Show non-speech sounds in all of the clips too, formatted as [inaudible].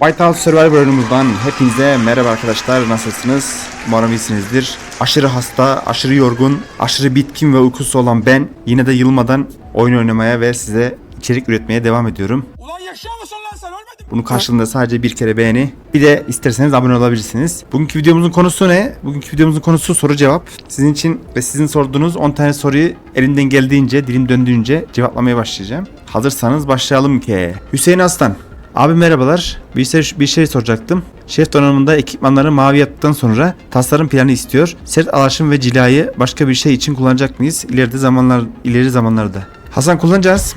Whiteout Survivor oyunumuzdan hepinize merhaba arkadaşlar nasılsınız? Umarım iyisinizdir. Aşırı hasta, aşırı yorgun, aşırı bitkin ve uykusu olan ben yine de yılmadan oyun oynamaya ve size içerik üretmeye devam ediyorum. Ulan yaşıyor musun lan sen ölmedin? Bunun karşılığında sadece bir kere beğeni. Bir de isterseniz abone olabilirsiniz. Bugünkü videomuzun konusu ne? Bugünkü videomuzun konusu soru cevap. Sizin için ve sizin sorduğunuz 10 tane soruyu elimden geldiğince, dilim döndüğünce cevaplamaya başlayacağım. Hazırsanız başlayalım ki. Hüseyin Aslan. Abi merhabalar. Bir şey, bir şey soracaktım. Şef donanımında ekipmanları mavi yaptıktan sonra tasarım planı istiyor. Sert alaşım ve cilayı başka bir şey için kullanacak mıyız? İleride zamanlar ileri zamanlarda. Hasan kullanacağız.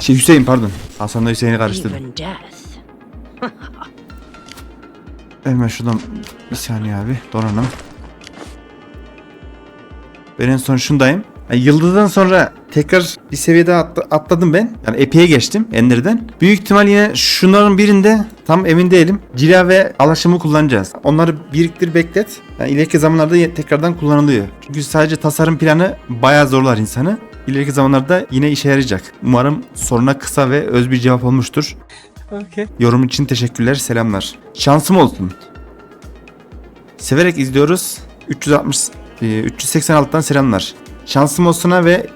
Şey Hüseyin pardon. Hasan'la Hüseyin'i karıştırdım. [laughs] Hemen şuradan bir saniye abi donanım. Ben en son şundayım. Yani yıldızdan sonra tekrar bir seviyede atla- atladım ben. Yani epeye geçtim Ender'den. Büyük ihtimal yine şunların birinde tam emin değilim. Cila ve alaşımı kullanacağız. Onları biriktir beklet. Yani ileriki zamanlarda tekrardan kullanılıyor. Çünkü sadece tasarım planı bayağı zorlar insanı. İleriki zamanlarda yine işe yarayacak. Umarım soruna kısa ve öz bir cevap olmuştur. Yorum için teşekkürler, selamlar. Şansım olsun. Severek izliyoruz. 360 e, 386'dan selamlar. Şansım olsuna ve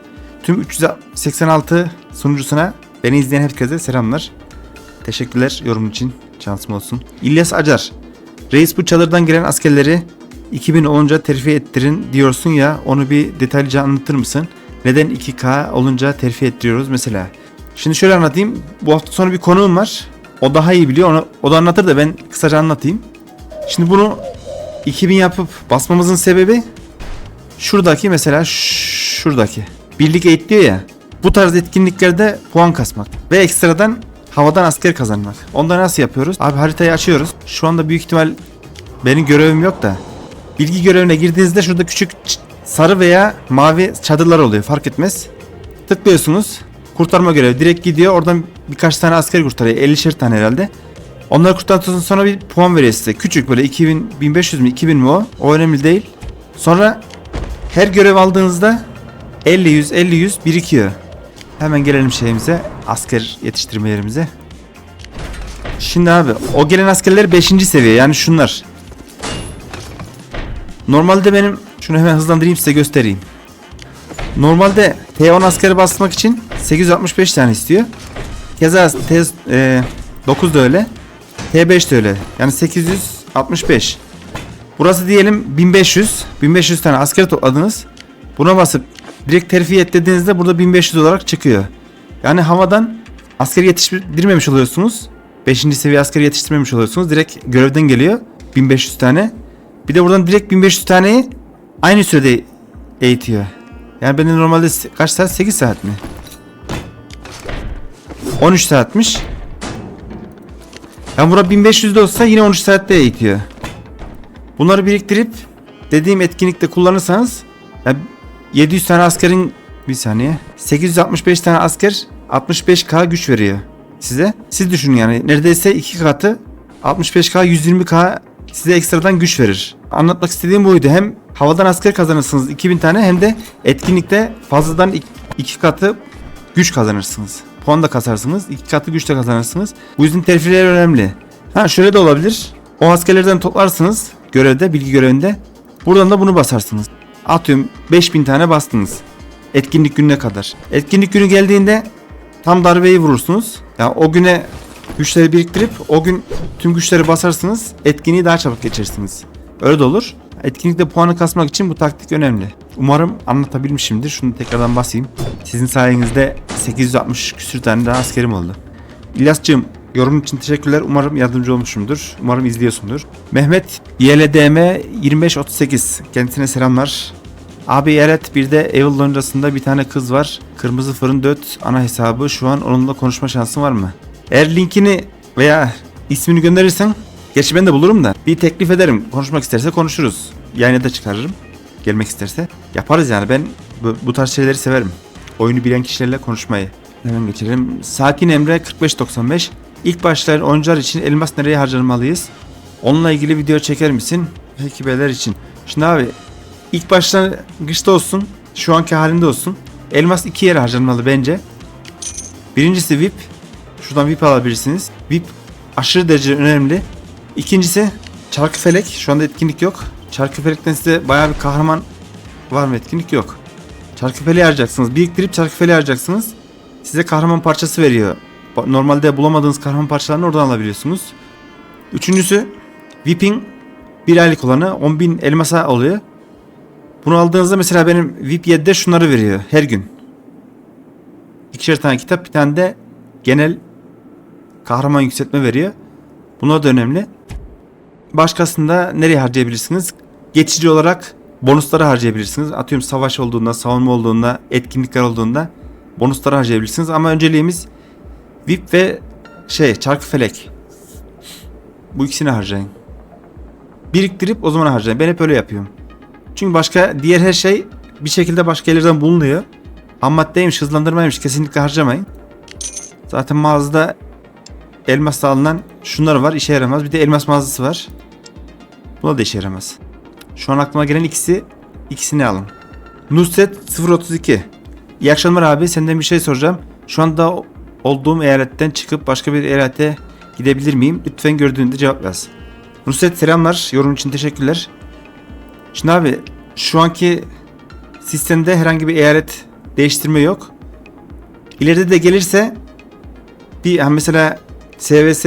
tüm 386 sunucusuna beni izleyen herkese selamlar. Teşekkürler yorum için. Şansım olsun. İlyas Acar. Reis bu çadırdan giren askerleri 2000 olunca terfi ettirin diyorsun ya onu bir detaylıca anlatır mısın? Neden 2K olunca terfi ettiriyoruz mesela? Şimdi şöyle anlatayım. Bu hafta sonu bir konuğum var. O daha iyi biliyor. Onu, o da anlatır da ben kısaca anlatayım. Şimdi bunu 2000 yapıp basmamızın sebebi şuradaki mesela şuradaki. Birlik eğit diyor ya. Bu tarz etkinliklerde puan kasmak. Ve ekstradan havadan asker kazanmak. Onda nasıl yapıyoruz? Abi haritayı açıyoruz. Şu anda büyük ihtimal benim görevim yok da. Bilgi görevine girdiğinizde şurada küçük sarı veya mavi çadırlar oluyor fark etmez. Tıklıyorsunuz. Kurtarma görevi direkt gidiyor. Oradan birkaç tane asker kurtarıyor. 50'şer tane herhalde. Onları kurtardıktan sonra bir puan veriyor size. Küçük böyle 2000, 1500 mü 2000 mi o? O önemli değil. Sonra her görev aldığınızda 50 100 50 100 birikiyor. Hemen gelelim şeyimize. Asker yetiştirme yerimize. Şimdi abi o gelen askerler 5. seviye yani şunlar. Normalde benim şunu hemen hızlandırayım size göstereyim. Normalde T10 askeri basmak için 865 tane istiyor. Keza T, e, 9 da öyle. T5 de öyle. Yani 865. Burası diyelim 1500. 1500 tane asker topladınız. Buna basıp direkt terfi et dediğinizde burada 1500 olarak çıkıyor. Yani havadan asker yetiştirmemiş oluyorsunuz. 5. seviye asker yetiştirmemiş oluyorsunuz. Direkt görevden geliyor. 1500 tane. Bir de buradan direkt 1500 taneyi aynı sürede eğitiyor. Yani benim normalde kaç saat? 8 saat mi? 13 saatmiş. Yani bura 1500 de olsa yine 13 saatte eğitiyor. Bunları biriktirip dediğim etkinlikte kullanırsanız 700 tane askerin bir saniye 865 tane asker 65k güç veriyor size. Siz düşünün yani neredeyse iki katı 65k 120k size ekstradan güç verir. Anlatmak istediğim buydu. Hem havadan asker kazanırsınız 2000 tane hem de etkinlikte fazladan ik- iki katı güç kazanırsınız. Puan da kasarsınız. iki katı güç de kazanırsınız. Bu yüzden terfiler önemli. Ha şöyle de olabilir. O askerlerden toplarsınız görevde, bilgi görevinde. Buradan da bunu basarsınız. Atıyorum 5000 tane bastınız. Etkinlik gününe kadar. Etkinlik günü geldiğinde tam darbeyi vurursunuz. Yani o güne güçleri biriktirip o gün tüm güçleri basarsınız. Etkinliği daha çabuk geçersiniz. Öyle de olur. Etkinlikte puanı kasmak için bu taktik önemli. Umarım anlatabilmişimdir. Şunu tekrardan basayım. Sizin sayenizde 860 küsür tane daha askerim oldu. İlyas'cığım yorum için teşekkürler. Umarım yardımcı olmuşumdur. Umarım izliyorsundur. Mehmet YLDM 2538. Kendisine selamlar. Abi evet bir de Evil loncasında bir tane kız var. Kırmızı fırın döt ana hesabı. Şu an onunla konuşma şansın var mı? Eğer linkini veya ismini gönderirsen Gerçi ben de bulurum da bir teklif ederim. Konuşmak isterse konuşuruz. Yayına da çıkarırım. Gelmek isterse. Yaparız yani ben bu, bu tarz şeyleri severim. Oyunu bilen kişilerle konuşmayı. Hemen geçelim. Sakin Emre 4595. İlk başlayan oyuncular için elmas nereye harcamalıyız? Onunla ilgili video çeker misin? Peki beyler için. Şimdi abi ilk başlangıçta olsun. Şu anki halinde olsun. Elmas iki yere harcanmalı bence. Birincisi VIP. Şuradan VIP alabilirsiniz. VIP aşırı derece önemli. İkincisi Çarkıfelek. Şu anda etkinlik yok. Çarkıfelek'ten size bayağı bir kahraman var mı etkinlik yok. Çarkıfeleği harcayacaksınız. Biriktirip çarkıfeleği harcayacaksınız. Size kahraman parçası veriyor. Normalde bulamadığınız kahraman parçalarını oradan alabiliyorsunuz. Üçüncüsü VIP'in bir aylık olanı 10.000 elmasa oluyor. Bunu aldığınızda mesela benim VIP 7'de şunları veriyor her gün. İkişer tane kitap bir tane de genel kahraman yükseltme veriyor. Bunlar da önemli. Başkasında nereye harcayabilirsiniz? Geçici olarak bonusları harcayabilirsiniz. Atıyorum savaş olduğunda, savunma olduğunda, etkinlikler olduğunda bonusları harcayabilirsiniz. Ama önceliğimiz VIP ve şey çarkıfelek. Bu ikisini harcayın. Biriktirip o zaman harcayın. Ben hep öyle yapıyorum. Çünkü başka diğer her şey bir şekilde başka yerlerden bulunuyor. Ham maddeymiş, hızlandırmaymış kesinlikle harcamayın. Zaten mağazada elmasla alınan şunlar var işe yaramaz. Bir de elmas mağazası var. Buna da işe yaramaz. Şu an aklıma gelen ikisi ikisini alın. Nusret 032. İyi akşamlar abi. Senden bir şey soracağım. Şu anda olduğum eyaletten çıkıp başka bir eyalete gidebilir miyim? Lütfen gördüğünde cevap yaz. Nusret selamlar. Yorum için teşekkürler. Şimdi abi şu anki sistemde herhangi bir eyalet değiştirme yok. İleride de gelirse bir hani mesela SVS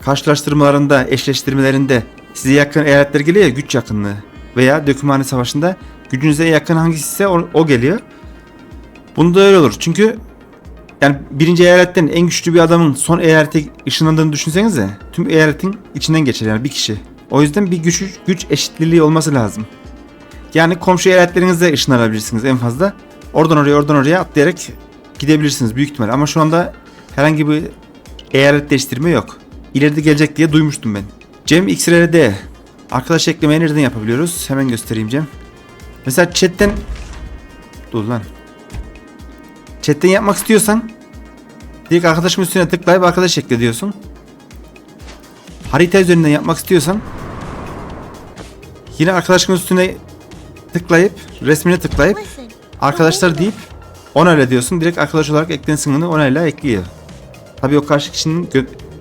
karşılaştırmalarında, eşleştirmelerinde size yakın eyaletler geliyor ya güç yakınlığı veya dökümhane savaşında gücünüze yakın hangisi ise o, o geliyor. Bunda öyle olur. Çünkü yani birinci eyaletten en güçlü bir adamın son eyalete ışınlandığını düşünsenize tüm eyaletin içinden geçer yani bir kişi. O yüzden bir güç, güç eşitliliği olması lazım. Yani komşu eyaletlerinizde ışınlanabilirsiniz en fazla. Oradan oraya oradan oraya atlayarak gidebilirsiniz büyük ihtimal. Ama şu anda herhangi bir eyalet değiştirme yok. İleride gelecek diye duymuştum ben. Cem XRD. Arkadaş eklemeyi nereden yapabiliyoruz? Hemen göstereyim Cem. Mesela chatten... Dur lan. Chatten yapmak istiyorsan direkt arkadaşın üstüne tıklayıp arkadaş ekle diyorsun. Harita üzerinden yapmak istiyorsan yine arkadaşın üstüne tıklayıp resmine tıklayıp arkadaşlar deyip onayla diyorsun. Direkt arkadaş olarak eklensin onu onayla ekliyor. Tabii o karşı kişinin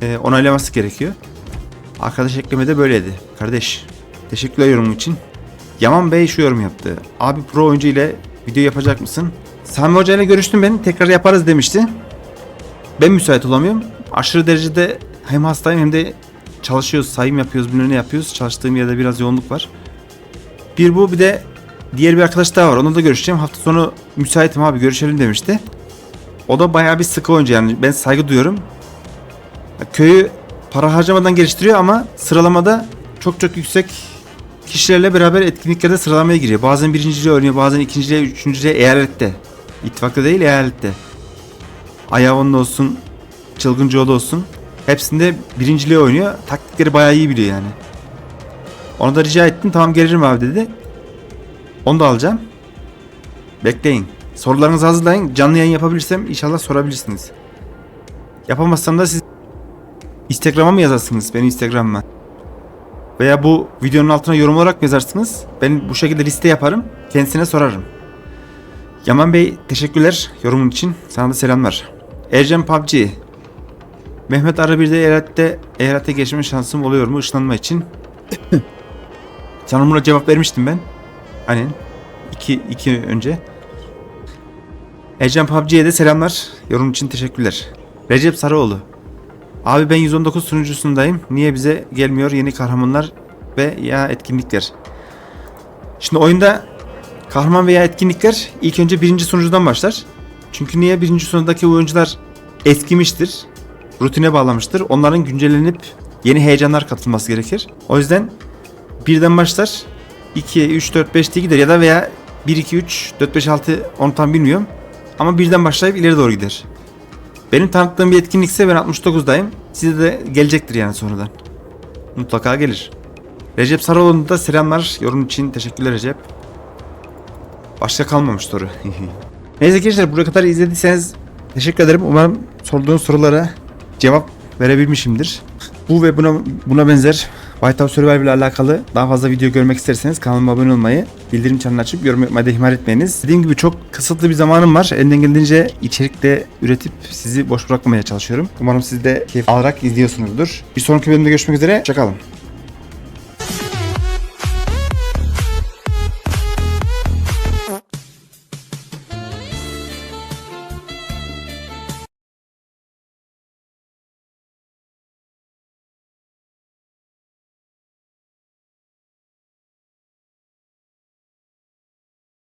e, onaylaması gerekiyor. Arkadaş eklemede böyleydi. Kardeş teşekkürler yorumun için. Yaman Bey şu yorum yaptı. Abi pro oyuncu ile video yapacak mısın? Sami Hoca ile görüştüm ben. Tekrar yaparız demişti. Ben müsait olamıyorum. Aşırı derecede hem hastayım hem de çalışıyoruz, sayım yapıyoruz, bilmem ne yapıyoruz. Çalıştığım yerde biraz yoğunluk var. Bir bu bir de diğer bir arkadaş daha var. Onunla da görüşeceğim. Hafta sonu müsaitim abi görüşelim demişti. O da bayağı bir sıkı oyuncu yani. Ben saygı duyuyorum. Köyü para harcamadan geliştiriyor ama sıralamada çok çok yüksek kişilerle beraber etkinliklerde sıralamaya giriyor. Bazen birinciliğe oynuyor, bazen ikinciliğe, üçüncülüğe eyalette. İttifakta değil eyalette. Ayavon'da olsun, Çılgıncıoğlu olsun. Hepsinde birinciliğe oynuyor. Taktikleri bayağı iyi biliyor yani. Ona da rica ettim. Tamam gelirim abi dedi. Onu da alacağım. Bekleyin. Sorularınızı hazırlayın. Canlı yayın yapabilirsem inşallah sorabilirsiniz. Yapamazsam da siz Instagram'a mı yazarsınız? Benim Instagram'ıma. Veya bu videonun altına yorum olarak mı yazarsınız? Ben bu şekilde liste yaparım. Kendisine sorarım. Yaman Bey teşekkürler yorumun için. Sana da selamlar. Ercan PUBG. Mehmet Arı bir de eyalette, eyalete geçme şansım oluyor mu ışınlanma için? [coughs] Sana buna cevap vermiştim ben. Aynen. İki, iki önce. Ercan PUBG'ye de selamlar. Yorum için teşekkürler. Recep Sarıoğlu. Abi ben 119 sunucusundayım. Niye bize gelmiyor yeni kahramanlar ve ya etkinlikler? Şimdi oyunda kahraman veya etkinlikler ilk önce birinci sunucudan başlar. Çünkü niye birinci sunucudaki oyuncular eskimiştir, rutine bağlamıştır. Onların güncellenip yeni heyecanlar katılması gerekir. O yüzden birden başlar. 2, 3, 4, 5 diye gider ya da veya 1, 2, 3, 4, 5, 6 onu tam bilmiyorum. Ama birden başlayıp ileri doğru gider. Benim tanıttığım bir etkinlikse ben 69'dayım. Size de gelecektir yani sonradan. Mutlaka gelir. Recep Sarıoğlu'na da selamlar. Yorum için teşekkürler Recep. Başka kalmamış soru. [laughs] Neyse gençler buraya kadar izlediyseniz teşekkür ederim. Umarım sorduğunuz sorulara cevap verebilmişimdir. Bu ve buna buna benzer Whiteout Survivor ile alakalı daha fazla video görmek isterseniz kanalıma abone olmayı, bildirim çanını açıp yorum yapmayı da ihmal etmeyiniz. Dediğim gibi çok kısıtlı bir zamanım var. Elinden geldiğince içerikte üretip sizi boş bırakmamaya çalışıyorum. Umarım siz de keyif alarak izliyorsunuzdur. Bir sonraki bölümde görüşmek üzere. Hoşçakalın.